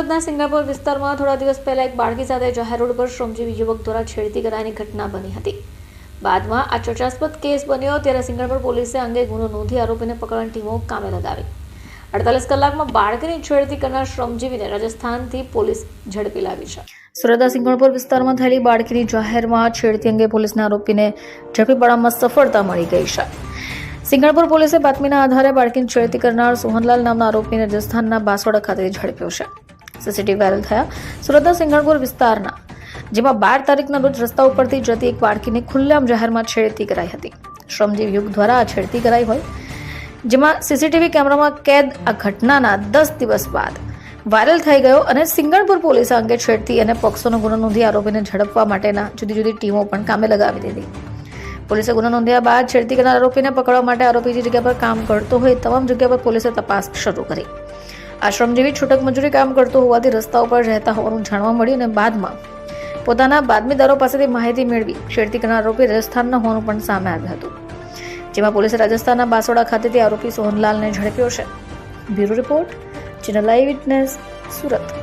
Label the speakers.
Speaker 1: સુરતના સિંગાપોર વિસ્તારમાં થોડા દિવસ પહેલા એક બાળકી સાથે જાહેર રોડ પર શ્રમજીવી યુવક દ્વારા છેડતી કરાયની ઘટના બની હતી. બાદમાં આ ચર્ચાસ્પદ કેસ બન્યો ત્યારે સિંગાપોર પોલીસે અંગે ગુનો નોંધી આરોપીને પકડવાની ટીમો કામે લગાવી. અડતાલીસ કલાકમાં બાળકીની છેડતી કરનાર શ્રમજીવીને રાજસ્થાનથી પોલીસ ઝડપી લાવી છે. સુરતના સિંગણપુર વિસ્તારમાં થયેલી બાળકીની જાહેરમાં છેડતી અંગે પોલીસના આરોપીને ઝડપી પાડવામાં સફળતા મળી ગઈ છે. સિંગણપુર પોલીસે બાતમીના આધારે બાળકીની છેડતી કરનાર સોહનલાલ નામના આરોપીને રાજસ્થાનના બાસોડા ખાતે ઝડપ્યો છે. સીસીટીવી વાયરલ થયા. સુરતના સિંગણપુર વિસ્તારના, જેમાં બાર તારીખના રોજ રસ્તા ઉપરથી જતી એક બાળકીને ખુલ્લામ જાહેરમાં છેડતી કરાઈ હતી. શ્રમજીવી યુગ દ્વારા આ છેડતી કરાઈ હોય. જેમાં સીસીટીવી કેમેરામાં કેદ આ ઘટનાના દસ દિવસ બાદ વાયરલ થઈ ગયો અને સિંગણપુર પોલીસ અંગે છેડતી અને પોક્સોનો ગુનો નોંધી આરોપીને ઝડપવા માટેના જુદી જુદી ટીમો પણ કામે લગાવી દીધી. પોલીસે ગુનો નોંધ્યા બાદ છેડતી કરનાર આરોપીને પકડવા માટે આરોપી જે જગ્યા પર કામ કરતો હોય, તમામ જગ્યા પર પોલીસે તપાસ શરૂ કરી. આ જેવી છૂટક મજૂરી કામ કરતો હોવાથી રસ્તા ઉપર રહેતા હોવાનું જાણવા મળ્યું અને બાદમાં પોતાના બાતમીદારો પાસેથી માહિતી મેળવી છેડતી કરનાર આરોપી રાજસ્થાનના હોવાનું પણ સામે આવ્યું હતું. જેમાં પોલીસે રાજસ્થાનના બાસોડા ખાતેથી આરોપી સોહનલાલને ઝડપ્યો છે. Bureau report, channel eye witness, Surat.